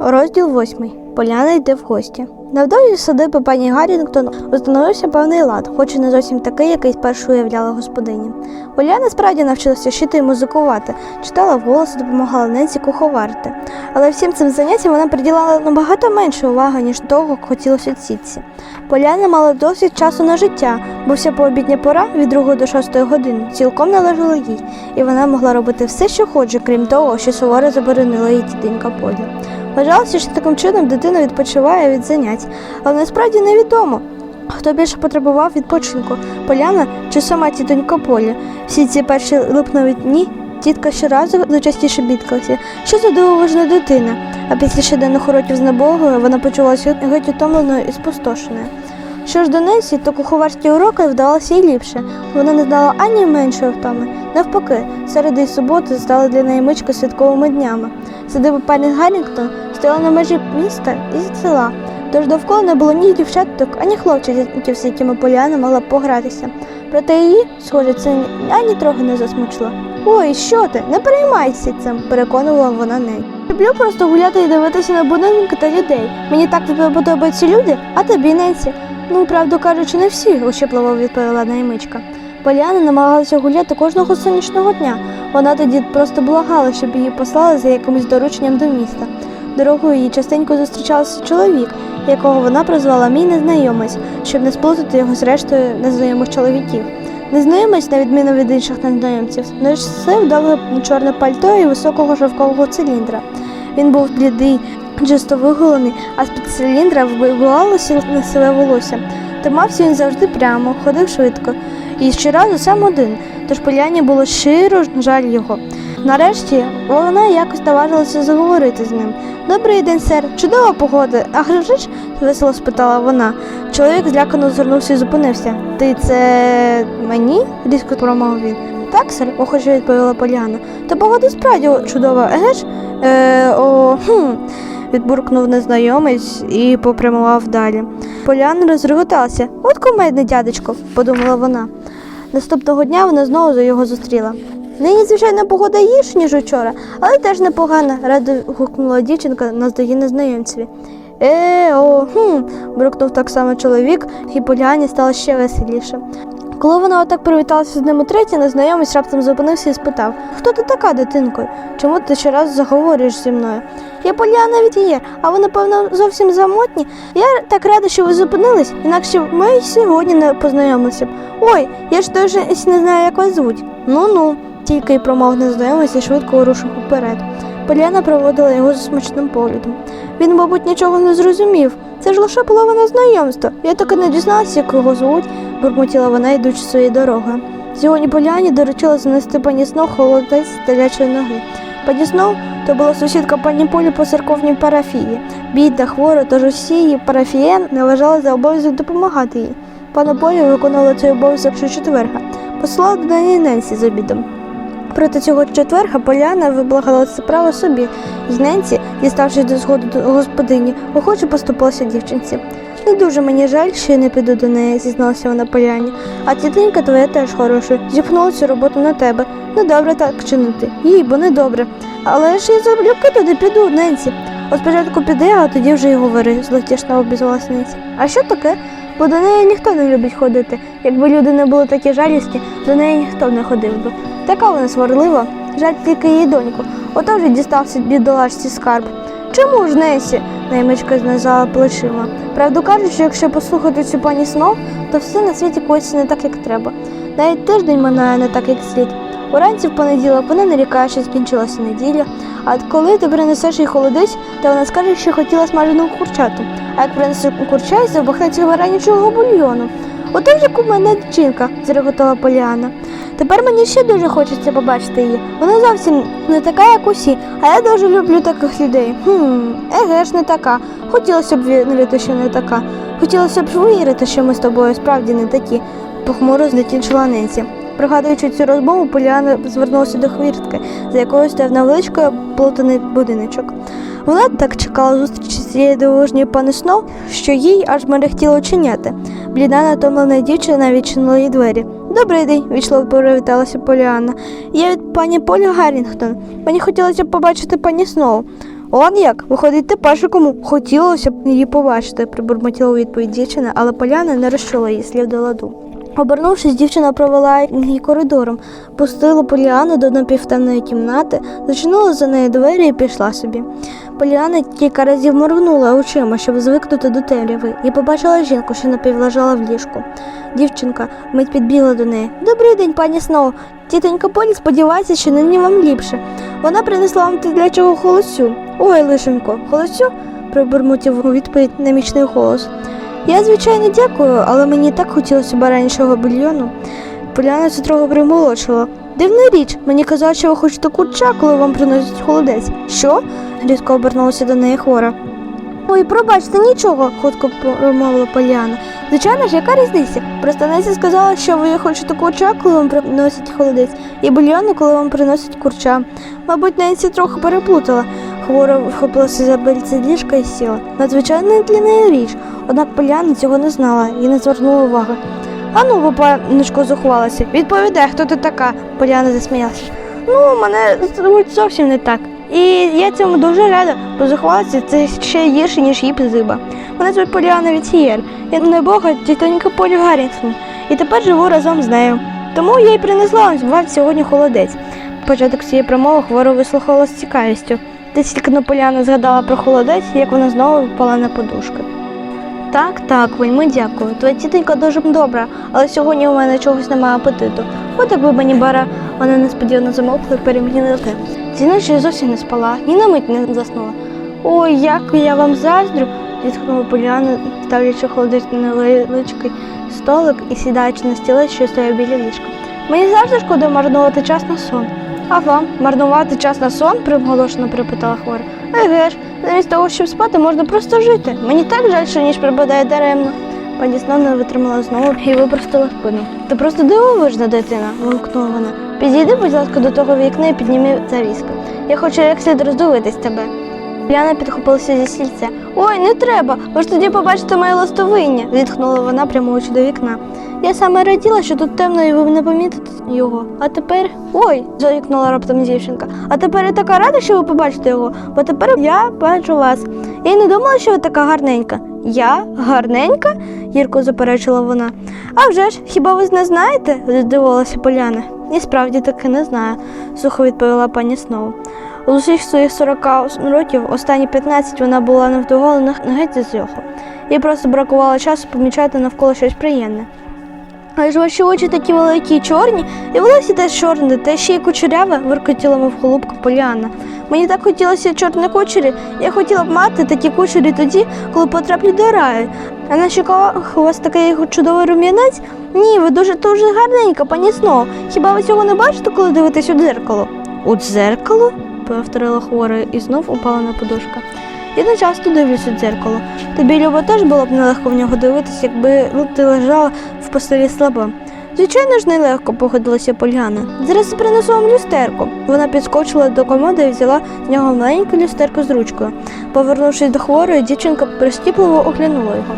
Розділ восьмий. Поляна йде в гості. Навдовзі садиби пані Гаррінгтон установився певний лад, хоч і не зовсім такий, який спершу уявляла господиня. Поляна справді навчилася вчити і музикувати, читала вголос допомагала ненці куховарити. Але всім цим заняттям вона приділяла набагато менше уваги, ніж того хотілося сітці. Поляна мала досить часу на життя, бо вся пообідня пора від 2 до 6 години цілком належала їй, і вона могла робити все, що хоче, крім того, що суворо заборонила їй тітенька Поля. Вважалося, що таким чином дитина відпочиває від занять, але насправді невідомо. Хто більше потребував відпочинку Поляна чи сама тітонька Поля? Всі ці перші липнові дні тітка щоразу зачастіше бідкалася, що за дивовижна дитина. А після щоденних уроків з набогою вона почувалася геть утомленою і спустошеною. Що ж до Несі, то куховарські уроки вдавалися їй ліпше. Вона не знала ані меншої втоми. Навпаки, середи і суботи стали для неї мички святковими днями. Садиба пані Гаррінгтон стояла на межі міста і села, тож довкола не було ні дівчаток, ані хлопчиків, з якими Поляна могла погратися. Проте її, схоже, це ані трохи не засмучило. Ой, що ти, не переймайся цим, переконувала вона неї. Люблю просто гуляти і дивитися на будинки та людей. Мені так подобаються люди, а тобі Ненсі. Ну, правду кажучи, не всі, ощепливо відповіла наймичка. Поляна намагалася гуляти кожного сонячного дня. Вона тоді просто благала, щоб її послали за якимось дорученням до міста. Дорогою їй частенько зустрічався чоловік, якого вона прозвала мій незнайомець, щоб не сплутати його з рештою незнайомих чоловіків. Незнайомець, на відміну від інших незнайомців, носив довге чорне пальто і високого шовкового циліндра. Він був блідий, чисто виголений, а з-під циліндра вибивалося сиве волосся. Тримався він завжди прямо, ходив швидко і щоразу сам один, тож поляні було щиро жаль його. Нарешті вона якось наважилася заговорити з ним. Добрий день, сер, чудова погода. А ж? весело спитала вона. Чоловік злякано звернувся і зупинився. Ти це мені? різко промовив він. Так, сер, охоче відповіла Поляна. Та погода справді чудова, еге ж? Е, о, хм відбуркнув незнайомець і попрямував далі. Поляна розреготалася. От кумедний дядечко, подумала вона. Наступного дня вона знову його зустріла. Нині, звичайно, погода гірш, ніж учора, але теж непогана, радо гукнула дівчинка на здогі незнайомцеві. Е, о, хм, буркнув так само чоловік, і Поляні стало ще веселіше. Коли вона отак привіталася з ним утретє, незнайомець раптом зупинився і спитав: Хто ти така, дитинко? Чому ти щоразу заговорюєш зі мною? Я Поляна від є, а ви, напевно, зовсім замотні. Я так рада, що ви зупинились, інакше ми й сьогодні не познайомилися б. Ой, я ж теж не знаю, як вас звуть. Ну ну, тільки й промов незнайомець і швидко рушив уперед. Поляна проводила його за смачним поглядом. Він, мабуть, нічого не зрозумів. Це ж лише половина знайомства. Я так і не дізналася, як його звуть, бурмотіла вона, йдучи своєю дорогою. Сьогодні Поляні доручила занести пані Снов холодець з телячої ноги. Пані Снов то була сусідка пані Полі по церковній парафії. Бідна, хвора, тож усі її парафієн не за обов'язок допомагати їй. Пана Полі виконувала цей обов'язок щочетверга. Послала до неї Ненсі з обідом. Проти цього четверга Поляна виблагала це право собі, і Ненсі, діставшись до згоду до господині, охоче поступилася дівчинці. Не дуже мені жаль, що я не піду до неї, зізналася вона Поляні. А тітенька твоя теж хороша, зіпхнула цю роботу на тебе. Недобре так чинити. Їй, бо недобре. Але ж я залюбки туди піду, Ненсі. От спочатку піди, а тоді вже й говори, злотішно обізвалась Ненсі. А що таке? Бо до неї ніхто не любить ходити. Якби люди не були такі жалісні, до неї ніхто не ходив би. Така вона сварлива, жаль тільки її доньку. Ото вже дістався бідолашці скарб. Чому ж Несі? наймичка знизала плечима. Правду кажучи, якщо послухати цю пані Снов, то все на світі коїться не так, як треба. Навіть тиждень минає не так, як слід. Уранці в понеділок вона нарікає, що скінчилася неділя, а коли ти принесеш їй холодець, то вона скаже, що хотіла смаженого курчату. А як принесе курчай, забахнеться баранячого бульйону. Ото вже кумедна дівчинка, зареготала Поліана. Тепер мені ще дуже хочеться побачити її. Вона зовсім не така, як усі, а я дуже люблю таких людей. Хм, еге ж не така. Хотілося б вірити, що не така. Хотілося б вірити, що ми з тобою справді не такі, похмуро злетінчила Ненсі. Пригадуючи цю розмову, Поліана звернулася до хвіртки, за якою стояв невеличкий оплутаний будиночок. Вона так чекала зустрічі з цією дивовижньою пани Сноу, що їй аж мерехтіло очиняти. Бліда натомлена дівчина відчинила їй двері. Добрий день, вічливо привіталася Поліанна. Я від пані Полі Гаррінгтон. Мені хотілося б побачити пані Сноу. Он як? Виходить, ти кому хотілося б її побачити, прибурмотіла у відповідь дівчина, але Поляна не розчула її слів до ладу. Обернувшись, дівчина провела її коридором, пустила Поліану до напівтемної кімнати, зачинила за нею двері і пішла собі. Поліана кілька разів моргнула очима, щоб звикнути до темряви, і побачила жінку, що напівлежала в ліжку. Дівчинка мить підбігла до неї. Добрий день, пані Сноу. Тітонька Полі сподівається, що нині вам ліпше. Вона принесла вам для чого холосю. Ой, лишенько, холосю? пробурмотів у відповідь немічний голос. Я, звичайно, дякую, але мені так хотілося баранячого бульйону. Поляна це трохи примолодшила. Дивна річ, мені казали, що ви хочете курча, коли вам приносять холодець. Що? різко обернулася до неї хвора. Ой, пробачте, нічого, хутко промовила Поляна. Звичайно ж, яка різниця? Просто Несі сказала, що ви хочете курча, коли вам приносять холодець, і бульйону, коли вам приносять курча. Мабуть, Ненсі трохи переплутала. Хвора вхопилася за бельце ліжка і сіла. Надзвичайно для неї річ. Однак Поляна цього не знала і не звернула уваги. Ану, бо паночко заховалася. Відповідай, хто ти така, Поляна засміялася. Ну, мене звуть зовсім не так. І я цьому дуже рада, бо заховалася це ще гірше, ніж її зиба. Мене звуть Поліана Віцієр. Я не бога тітонька Полі Гаррінгтон. І тепер живу разом з нею. Тому я й принесла вам сьогодні холодець. Початок цієї промови хворо вислухала з цікавістю. Ти тільки на Поляна згадала про холодець, як вона знову впала на подушки. Так, так, вельми дякую. Твоя тітонька дуже добра, але сьогодні у мене чогось немає апетиту. От якби мені бара вона несподівано замовкла і перемінила. Ці ночі зовсім не спала, ні на мить не заснула. Ой, як я вам заздрю, зітхнула Поляна, ставлячи холодець на невеличкий столик і сідаючи на стілець, що стояв біля ліжка. Мені завжди шкода марнувати час на сон. А вам марнувати час на сон? приголошено припитала хвора. Еге ж, замість того, щоб спати, можна просто жити. Мені так жаль, що ніч припадає даремно. Пані Сно витримала знову і випростила спину. Ти просто дивовижна дитина, вигукнула вона. Підійди, будь ласка, до того вікна і підніми завіску. Я хочу як слід роздивитись тебе. Ляна підхопилася зі стільця. Ой, не треба, ви ж тоді побачите моє ластовиння, зітхнула вона, прямуючи до вікна. Я саме раділа, що тут темно і ви не помітите його. А тепер. Ой, заїкнула раптом дівчинка. А тепер я така рада, що ви побачите його, бо тепер я бачу вас. Я й не думала, що ви така гарненька. Я гарненька? гірко заперечила вона. А вже ж, хіба ви не знаєте? здивувалася Поляна. І справді таки не знаю, сухо відповіла пані Сноу. У усіх своїх 40 років, останні 15 вона була невдоволена геть зі зйоху. Їй просто бракувало часу помічати навколо щось приємне. Але ж ваші очі такі великі і чорні, і волосся теж чорне, та ще й кучеряве, виркотіла мов голубка Поліанна. Мені так хотілося чорне кучері, я хотіла б мати такі кучері тоді, коли потраплю до раю. А на щоках у вас такий чудовий рум'янець? Ні, ви дуже дуже гарненька, пані Сноу. Хіба ви цього не бачите, коли дивитесь у дзеркало? У дзеркало? Повторила хвора і знов упала на подушка. Я не часто дивлюсь у дзеркало. Тобі, Люба, теж було б нелегко в нього дивитися, якби ну, ти лежала в постелі слаба. Звичайно ж, нелегко погодилася Поляна. Зараз принесу вам люстерку. Вона підскочила до комоди і взяла з нього маленьку люстерку з ручкою. Повернувшись до хворої, дівчинка прискіпливо оглянула його.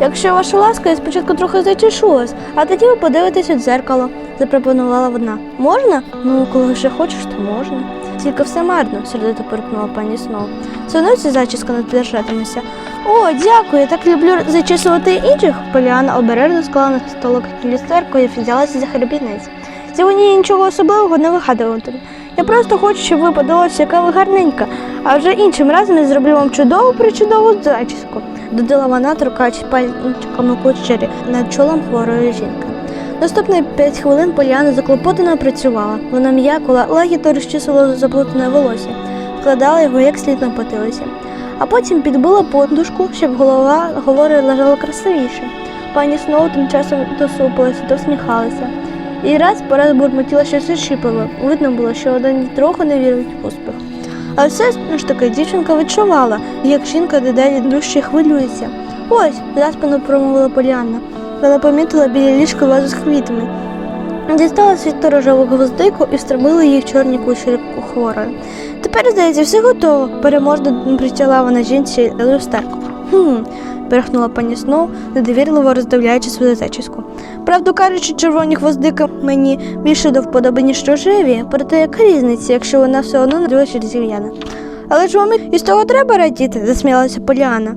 Якщо ваша ласка, я спочатку трохи зачешулась, а тоді ви подивитесь у дзеркало, запропонувала вона. Можна? Ну, коли вже хочеш, то можна. Тільки все марно, сердито перекнула пані Сноу. Ця зачіска не держатиметься. О, дякую, я так люблю зачісувати інших. Поліана обережно склала на столик люстерку і взялася за хребінець. Сьогодні нічого особливого не вигадуватиму. Я просто хочу, щоб ви подалося, яка ви гарненька, а вже іншим разом я зроблю вам чудову причудову зачіску, додала вона, торкаючи пальчиками кучері над чолом хворої жінки. Наступні п'ять хвилин Поліана заклопотано працювала. Вона м'яко лагідно розчісувала заплутане волосся, вкладала його як слід на потилиці. А потім підбила подушку, щоб голова говори лежала красивіше. Пані Сноу тим часом то всміхалася. І раз по раз бурмотіла щось ошипливе. Видно було, що один трохи не вірить в успіх. Але все ж таки дівчинка відчувала, як жінка дедалі дужче хвилюється. Ось, заспано промовила Поліанна. Вона помітила біля ліжка вазу з квітами. Дістала світло рожеву гвоздику і встромила її в чорні кучері хворої. Тепер, здається, все готово. Переможно притягла вона жінці люстерку. Хм, перехнула пані Сноу, недовірливо роздивляючи свою зачіску. Правду кажучи, червоні гвоздики мені більше до вподоби, ніж рожеві, проте яка різниця, якщо вона все одно на дві зів'яна. Але ж вам і з того треба радіти, засміялася Поліана.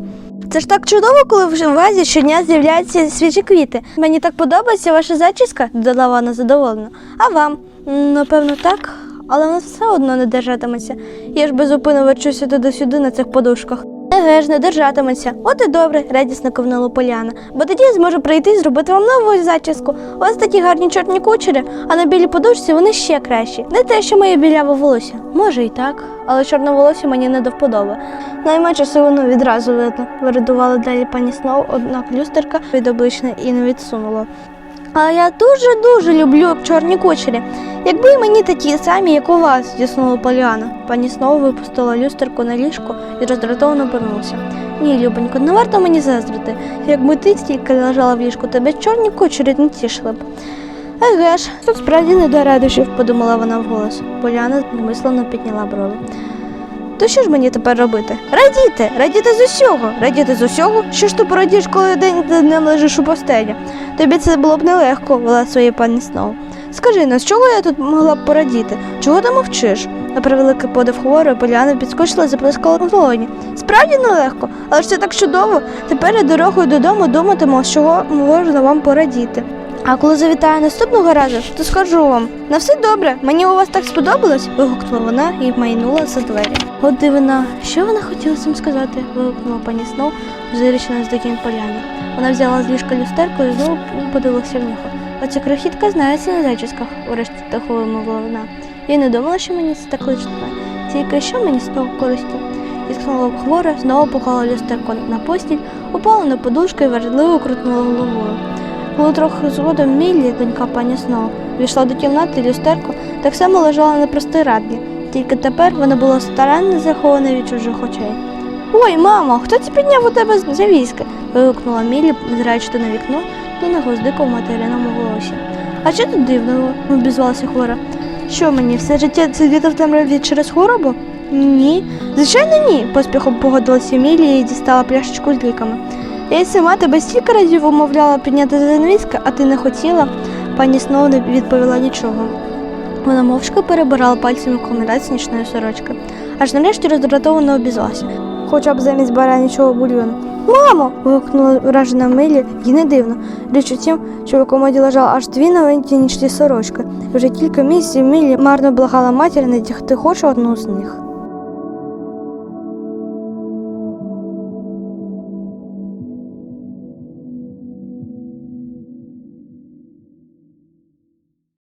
Це ж так чудово, коли в вазі щодня з'являються свіжі квіти. Мені так подобається ваша зачіска, додала вона задоволено. А вам? Напевно, так, але вона все одно не держатиметься. Я ж безупинно верчуся туди-сюди на цих подушках. Еге ж, держатиметься. От і добре, радісно кивнула Поляна. Бо тоді я зможу прийти і зробити вам нову зачіску. У вас такі гарні чорні кучері, а на білій подушці вони ще кращі. Не те, що моє біляве волосся. Може і так, але чорне волосся мені не до вподоби. Найменше сивину відразу видно, виридувала далі пані Сноу, однак люстерка від обличчя і не відсунула. Але я дуже-дуже люблю чорні кучері. Якби і мені такі самі, як у вас, зіснула Поліана. Пані Сноу випустила люстерку на ліжко і роздратовано обернувся. Ні, Любонько, не варто мені заздрити. Якби ти стільки лежала в ліжку, тебе чорні кучері не тішили б. Еге ж, тут справді не до радощів, подумала вона вголос. Поляна мислено підняла брови. То що ж мені тепер робити? Радіти, радіти з усього, радіти з усього. Що ж ти порадієш, коли день днем лежиш у постелі? Тобі це було б нелегко, вела своє пані Сноу. Скажи ну, з чого я тут могла б порадіти? Чого ти мовчиш? На превеликий подив хворої Поляна підскочила і заплескала в долоні. Справді нелегко, але ж це так чудово. Тепер я дорогою додому думатиму, з чого можна вам порадіти. А коли завітаю наступного разу, то скажу вам на все добре, мені у вас так сподобалось. вигукнула вона і майнула за двері. От дивина, що вона хотіла цим сказати? вигукнула пані Сноу, зирична з диким поляни. Вона взяла з ліжка люстерку і знову подивилася в нього. Оця крихітка знається на зачісках, урешті тихо вимовила вона. Я не думала, що мені це так личитиме. Тільки що мені з того користі? Іскнула хвора, знову поклала люстерку на постіль, упала на подушку і вередливо крутнула головою. Було трохи згодом Міллі, донька пані Сноу, війшла до кімнати і люстерко так само лежала на простирадлі, тільки тепер вона була старанно захована від чужих очей. Ой, мамо, хто це підняв у тебе з завіски? вигукнула Міллі, зираючи на вікно, то на гвоздику в материному волосі. А що тут дивного? обізвалася хвора. Що мені, все життя сидіти в темряві через хворобу? Ні. Звичайно, ні, поспіхом погодилася Міллі і дістала пляшечку з ліками. Я й сама тебе стільки разів умовляла підняти занавіски, а ти не хотіла. Пані Сноу не відповіла нічого. Вона мовчки перебирала пальцями комірець нічної сорочки, аж нарешті роздратовано обізвалася, хоча б замість баранячого бульйону. Мамо. вигукнула вражена Милі, їй не дивно. Річ у тім, що в комоді лежало аж дві новенькі нічні сорочки. Вже кілька місяців Мілі марно благала матір надягти хоч одну з них.